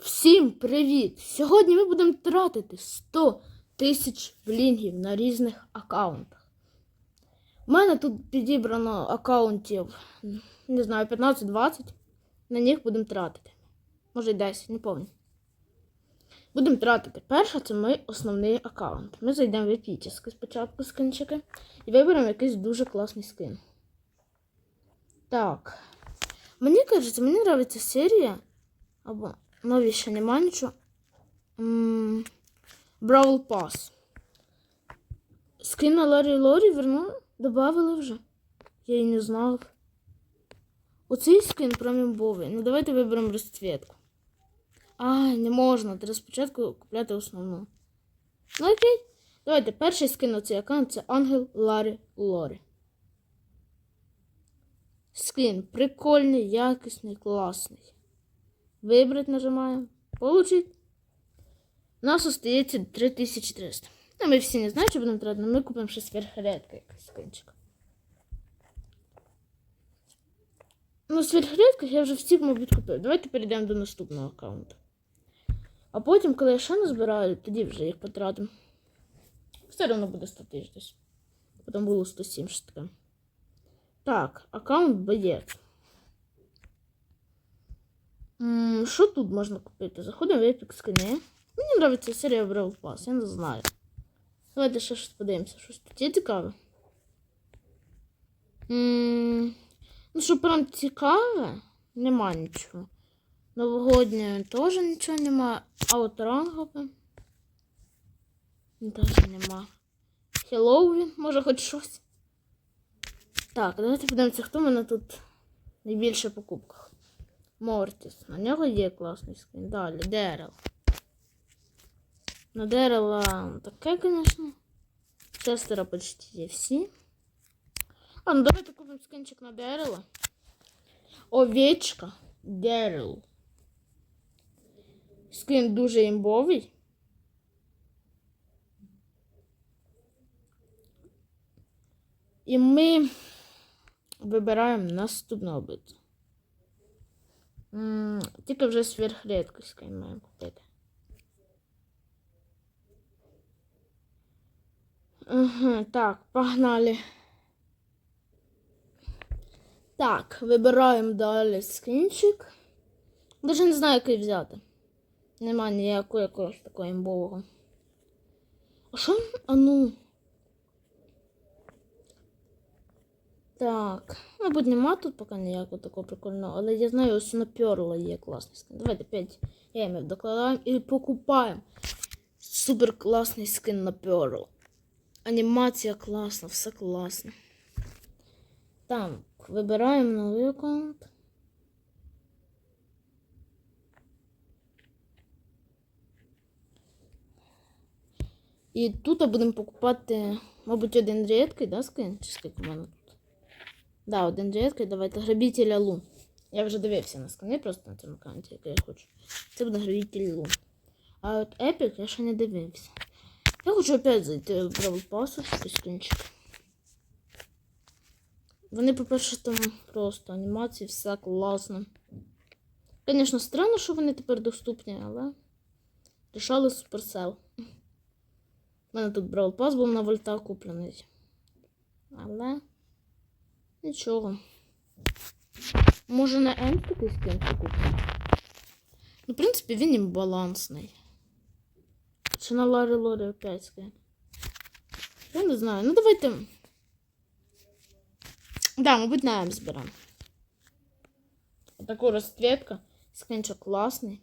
Всім привіт! Сьогодні ми будемо тратити 100 тисяч блінгів на різних аккаунтах. У мене тут підібрано аккаунтів, не знаю, 15-20. На них будемо тратити. Може й 10, не пам'ятаю. Будемо тратити. Перше, це мій основний аккаунт. Ми зайдемо в епічний спочатку скинчики і виберемо якийсь дуже класний скин. Так. Мені кажеться, мені подобається серія. Або нові ще нема нічого. Бравл Пас. Скин на Ларі Лорі вернули, добавили вже. Я і не знав. Оцей скин прям імбовий. Ну давайте виберемо розцвітку. Ай, не можна. Треба спочатку купляти основну. Ну окей. Давайте перший скин на цей аккаунт це Ангел Ларі Лорі. Скин прикольний, якісний, класний. Вибрать нажимаємо. Получить. У нас остається 3300. Ну, ми всі не знаємо, що будемо тратити, але ми купимо ще сверхредка якийсь скинчик. Ну, сверхредках я вже всіх, мабуть, купив. Давайте перейдемо до наступного аккаунту. А потім, коли я ще назбираю, тоді вже їх потратимо. Все одно буде 100 тисяч десь. Потім було 107 що таке. Так, аккаунт боєць. Що тут можна купити? Заходимо в Epic скини. Мені подобається серія Brawl Pass, я не знаю. Давайте ще щось подивимося. Щось тут є цікаве. Ну, що прям цікаве, нема нічого. Новогоднього теж нічого нема. А от рангове. Теж нема. Хеллоуін, може хоч щось. Так, давайте подивимося, хто в мене тут найбільше покупках. Мортіс. На нього є класний скин. Далі, Дерел. На Дерела таке, звісно. Честера почти є всі. А, ну давайте купимо скинчик на Дерела. Овечка. Дерел. Скин дуже імбовий. І ми вибираємо наступного битву. Тільки вже сверхрідкість маємо купити. Ага, так, погнали. Так, вибираємо далі скінчик. Даже не знаю, який взяти. Нема ніякого якогось такого імбового. А що? А ну. Так, мабуть, нема тут поки ніякого такого прикольного, але я знаю, ось наперла є класний скин. Давайте 5 емів докладаємо і покупаємо. Супер класний скин на. Анімація класна, все класно. Так, вибираємо новий аккаунт. І тут будемо покупати, мабуть, один рідкий, да, скин? Чи скільки в мене? Да, один рідкий, давайте грабителя Лу. Я вже дивився на скини просто на цьому аккаунті, який я хочу. Це буде грабитель Лу. А от Епік я ще не дивився. Я хочу опять зайти в Brawl Pass, скинчик. Вони, по-перше, там просто анімації, все класно. Звісно, странно, що вони тепер доступні, але рішали Supercell. У мене тут Brawl Pass був на вольта куплений. Але нічого. Може на М такий скин купити? Ну, в принципі, він їм балансний. Чи на Ларі Лорі опять скин? Я не знаю. Ну давайте. Да, мабуть, на М зберемо. Таку розцвітка. Скинчик класний.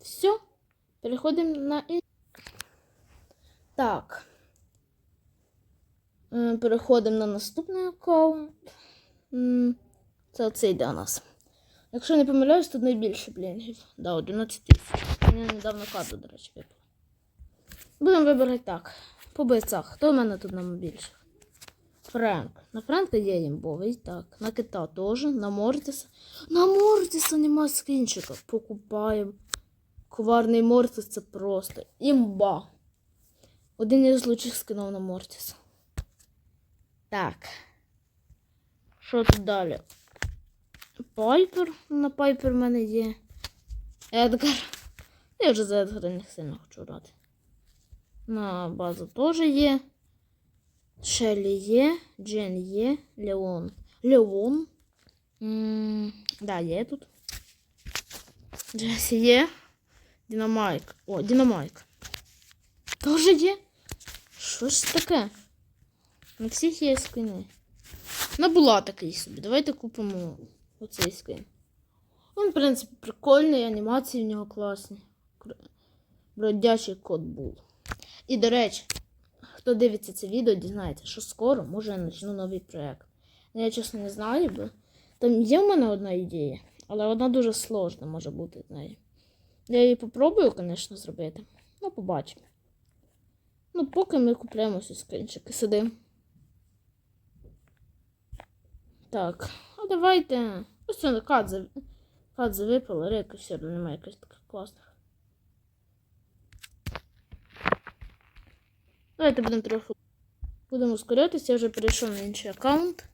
Все. Переходимо на. Так. Е, Переходимо на наступний аккаунт. Це оцей у нас. Якщо не помиляюсь, тут найбільше блінгів. Да, 11 тисяч. Мені недавно карту, до речі, випала. Будемо вибирати так. По бойцах. Хто в мене тут найбільше? Френк. На Френка є імбовий. Так. На кита теж. На Мортіса. На Мортіса нема скінчика. Покупаємо. Коварний Мортіс це просто імба. Один із лучших скинув на Мортіса. Так. Що тут далі? Пайпер. На Пайпер в мене є. Едгар. Я вже за Едгара не сильно хочу грати. На базу теж є. Шелі є. Джен є. Леон. Леон. М, Да, є тут. Джесі є. Динамайк. О, Динамайк. Тоже є. Що ж таке? На всіх є скини. На була такий собі. Давайте купимо оцей скин. Він, в принципі, прикольний, анімації в нього класні. Бродячий кот був. І, до речі, хто дивиться це відео, дізнається, що скоро може я почну новий проєкт. Ну, Я чесно не знаю, бо там є в мене одна ідея, але вона дуже сложна може бути з нею. Я її попробую, звісно, зробити. Ну, побачимо. Ну, поки ми купляємо ці скринчики, сидимо. Так, а давайте. Ось це кадзе. Кадзе випала, река все одно немає якось таких класних. Давайте будемо трохи. Будемо ускорятися, я вже перейшов на інший аккаунт.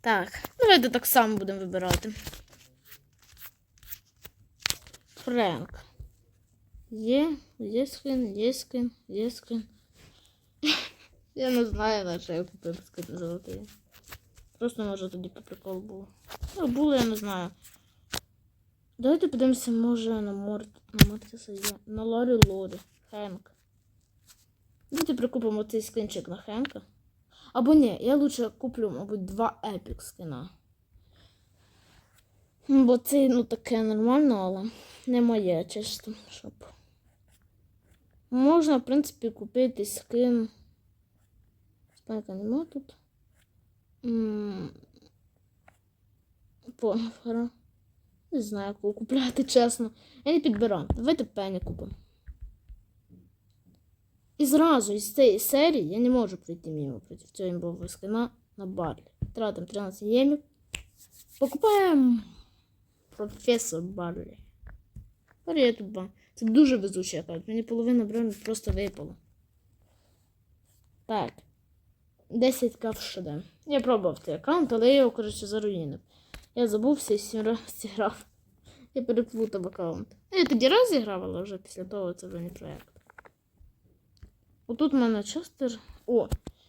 Так, давайте так само будемо вибирати. Френк. Є, є скин, є скин, є скин. Я не знаю, на що я купив скин золотий. Просто може тоді по приколу було. Ну, було, я не знаю. Давайте подивимося, може, на Морт... на Мортіса є. На Лорі Лорі. Хенк. Давайте прикупимо цей скинчик на Хенка. Або ні, я лучше куплю, мабуть, два епік скина. Бо це, ну, таке нормально, але не моє, чисто, щоб. Можна, в принципі, купити скин. Спайка нема тут. М, Понфера. Не знаю, кого купляти, чесно. Я не підбираю. Давайте пені купимо. І зразу із цієї серії я не можу пройти мимо проти цього імбового скина на Барлі. Тратимо 13 ємів. Покупаємо професор Барлі. Я Це дуже везучий аккаунт. Мені половина броню просто випала. Так. 10к в. Я пробував цей аккаунт, але я його, коротше, заруїнив. Я забувся і сім разів зіграв. Я переплутав аккаунт. Я тоді раз зіграв, але вже після того це вже не проєкт. Отут в мене Честер. О!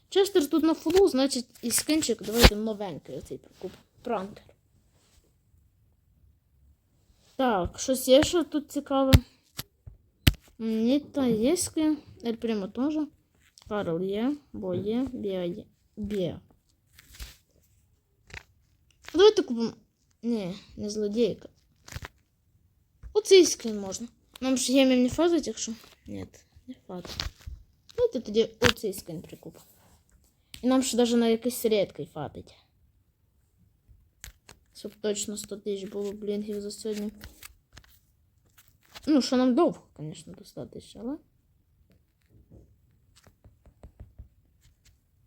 Честер тут на фулу, значить, і скинчик давайте новенький оцей прикуп. Пранкер. Так, щось є, що тут цікаве. Ніта є скин. Ель Примо теж. Карл є, бо є, Біа є. Біа. Давайте купимо. Ні, не злодійка. Оцей скин можна. Нам ж гемів не фазить, якщо. Ні, не фазить. Давайте тоді оцей скин прикупимо. І нам ще навіть на якийсь рідкий фатить. Щоб точно 100 тисяч було блінгів за сьогодні. Ну, що нам довго, звісно, до 100 тисяч, але.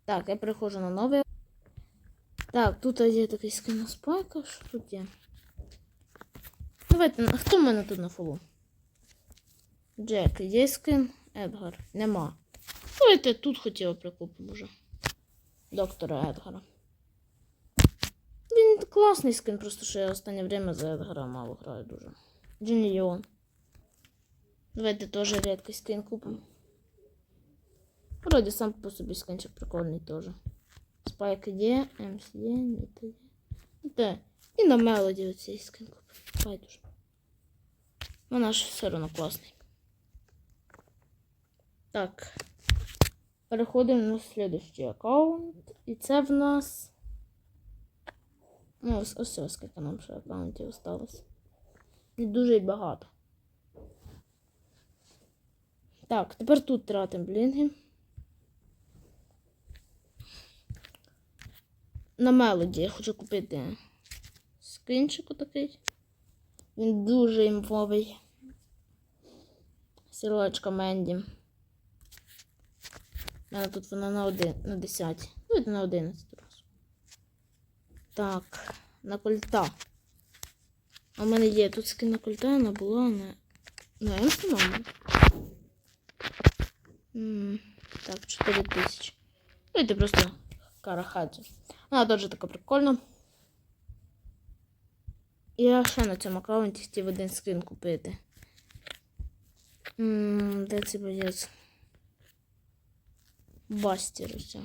Так, я переходжу на новий. Так, тут є такий скин спайка. Що тут є? Давайте, хто в мене тут на фолу? Джек, є скин? Едгар. Нема. Давайте тут хотіла прикупимо вже. Доктора Едгара. Він класний скин, просто що я останнє время за Едгара мало граю дуже. Джиньйон. Давайте теж рідкий скин купимо. Вроді сам по собі скинчик прикольний теж. Спайк є, МС є, Ніта є. І. І на мелоді оцей скин купимо. Байдуже. Вона ж все одно класний. Так. Переходимо на слідущий аккаунт. І це в нас. Ну, ось ось ось скільки нам ще аккаунтів осталось. Не дуже й багато. Так, тепер тут тратимо блінги. На мелоді я хочу купити скринчик такий. Він дуже імповий. Сілочка Менді. У мене тут вона на, один, на 10. Ну, це на 11 раз. Так, на кольта. А в мене є тут скин на кольта, вона була на. На мабуть. М, Так, 4 тисячі. Ну, це просто карахаджі. Вона теж така прикольна. я ще на цьому аккаунті хотів один скрін купити. М, Де цей боєць? Бастер ось.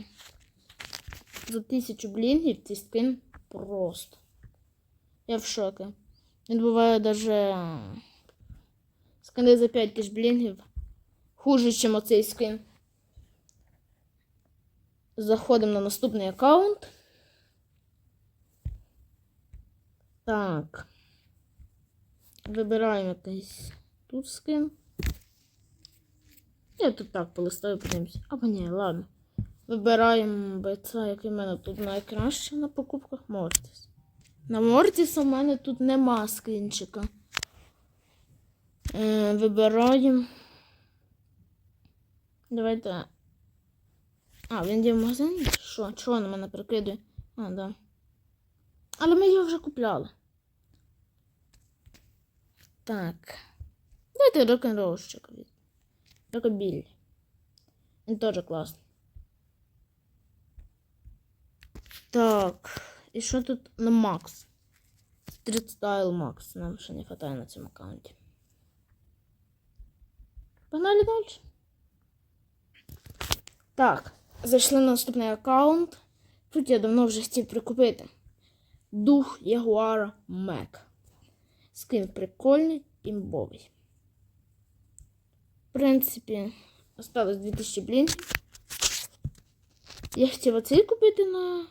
За тисячу блінгів цей скин просто. Я в шокі. Він буває даже скини за 5 тисяч блінгів. Хуже, ніж оцей скин. Заходимо на наступний аккаунт. Так. Вибираємо якийсь тут скин. Я тут так полистаю, подивимось. Або ні, ладно. Вибираємо бойця, який в мене тут найкраще на покупках Мортіс. На Мортіса в мене тут нема скрінчика. Е, вибираємо. Давайте. А, він є в магазині? Що? Чого на мене прикидує? А, да. Але ми його вже купляли. Так. Давайте рок-н-ролщика від. Рокобіль. Він теж класний. Так. І що тут на Макс? Street Style Max. Нам ще не вистачає на цьому аккаунті. Погнали далі. Так, зайшли на наступний аккаунт. Тут я давно вже хотів прикупити. Дух Ягуара Мек. Скин прикольний, імбовий. В принципі, осталось 2000 блінків. Я хотів оцей купити на.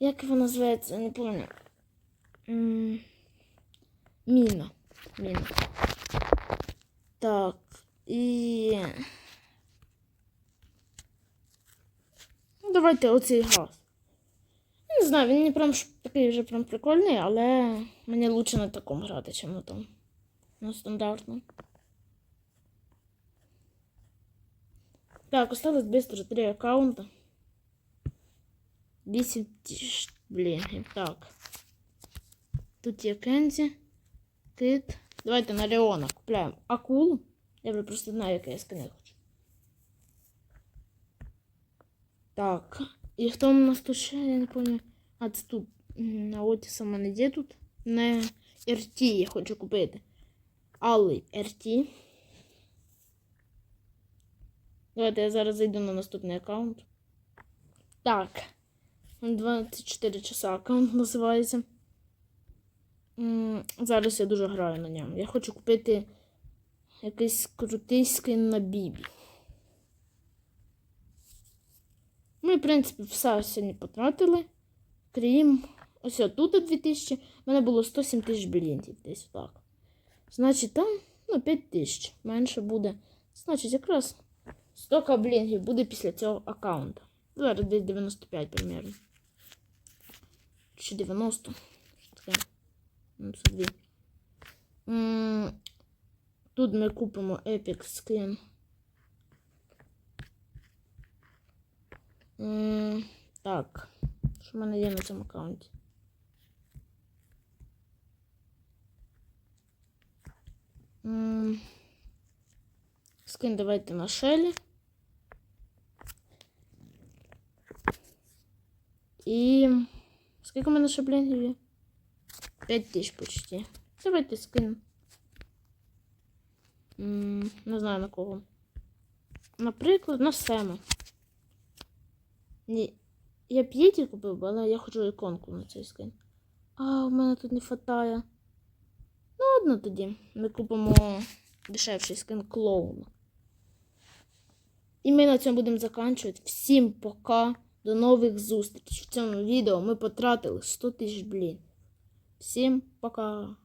Як його називається, не пам'ятаю. Міна. Міна. Так. І. Ну, давайте оцей газ. Я Не знаю, він не прям такий вже прям прикольний, але мені лучше на такому грати, чим на тому. На стандартному. Так, осталось быстро три аккаунта. 8 тисяч блінгів. Так. Тут є Кензі, Кит. Давайте на Леона купляємо акулу. Я вже просто знаю, яке я скини хочу. Так. І хто у нас тут ще, я не пам'ятаю. А це тут на Отіса в мене де тут? Не RT я хочу купити. Алий RT. Давайте я зараз зайду на наступний аккаунт. Так. 24 часа аккаунт називається. Зараз я дуже граю на ньому. Я хочу купити якийсь крутий скин на Бібі. Ми, в принципі, все сьогодні потратили. Крім. Ось тут 2000. У мене було 107 тисяч білінтів десь так. Значить, там ну, 5 тисяч. Менше буде. Значить, якраз 100 каблінгів буде після цього аккаунта. Зараз десь 95 примерно. Чи 90. Що таке? Ну, Тут ми купимо Epic Skin. Так. Що в мене є на цьому аккаунті? Скин давайте на Шелі. І скільки в мене ще блінгів є? 5 тисяч почти. Давайте скинемо. М, Не знаю на кого. Наприклад, на Сема. Ні. Я п'єті купив, але я хочу іконку на цей скин. А, в мене тут не хватає. Ну, ладно тоді. Ми купимо дешевший скин клоуна. І ми на цьому будемо закінчувати. Всім пока. До нових зустрічей. В цьому відео ми потратили 100 тисяч блін. Всім пока.